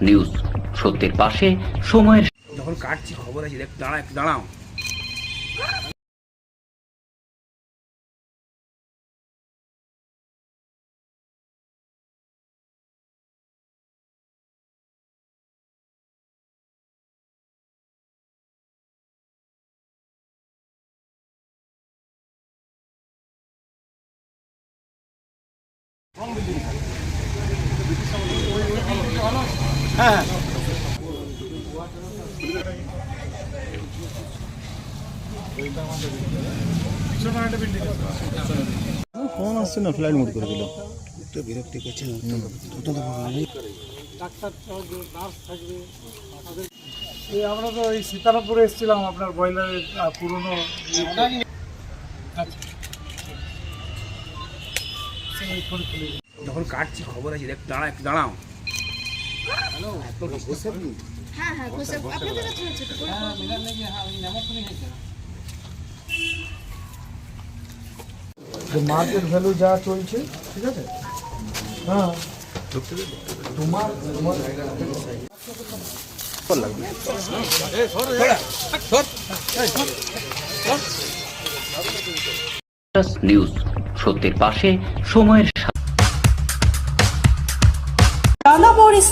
News সত্যের পাশে সময়ের যখন কাটছি খবর আছে দেখ দাঁড়া একটু দাঁড়াও ফোন আসছে না ফ্লাইট মোড করে দিল। একটু বিরক্তি করছে এই আমরা তো এই সীতারামপুরে এসেছিলাম আপনার বয়লারের আহ, পুরনো। যখন কাটছি খবর আছে দেখ দাঁড়া মার্কেট ভ্যালু যা চলছে ঠিক আছে? হ্যাঁ। তোমার নিউজ সত্যের পাশে সময়ের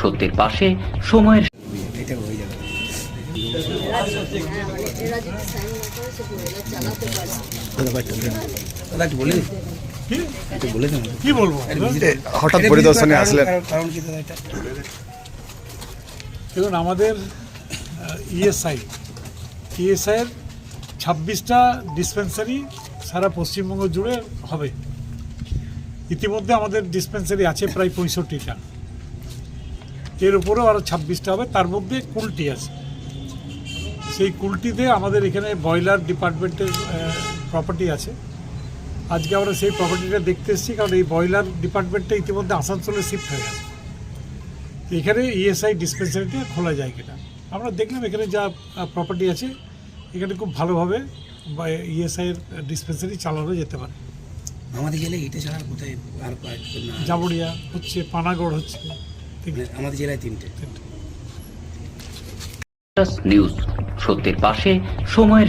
সত্যের পাশে সময়ের হয়ে হঠাৎ পরিদর্শনে আসলেন। কারণ কি দাদা এটা দেখুন আমাদের ইএসআই ইএসআইয়ের ছাব্বিশটা ডিসপেন্সারি সারা পশ্চিমবঙ্গ জুড়ে হবে। ইতিমধ্যে আমাদের ডিসপেন্সারি আছে প্রায় পঁয়ষট্টিটা। এর উপরেও আরও ছাব্বিশটা হবে তার মধ্যে কুলটি আছে। সেই কুলটিতে আমাদের এখানে বয়লার ডিপার্টমেন্টের প্রপার্টি আছে। আজকে আমরা সেই প্রপার্টিটা দেখতে এসেছি কারণ এই বয়লার ডিপার্টমেন্টটা ইতিমধ্যে আসানসোলে শিফট হয়ে গেছে। এখানে ইএসআই ডিসপেন্সারিটা খোলা যায় কিনা। আমরা দেখলাম এখানে যা প্রপার্টি আছে এখানে খুব ভালোভাবে ইএসআই এর ডিসপেন্সারি চালানো যেতে পারে। আমাদের জেলায় এটা ছাড়া কোথায় আর জাবড়িয়া হচ্ছে পানাগড় হচ্ছে। আমাদের জেলায় তিনটে। নিউজ সত্যের পাশে সময়ের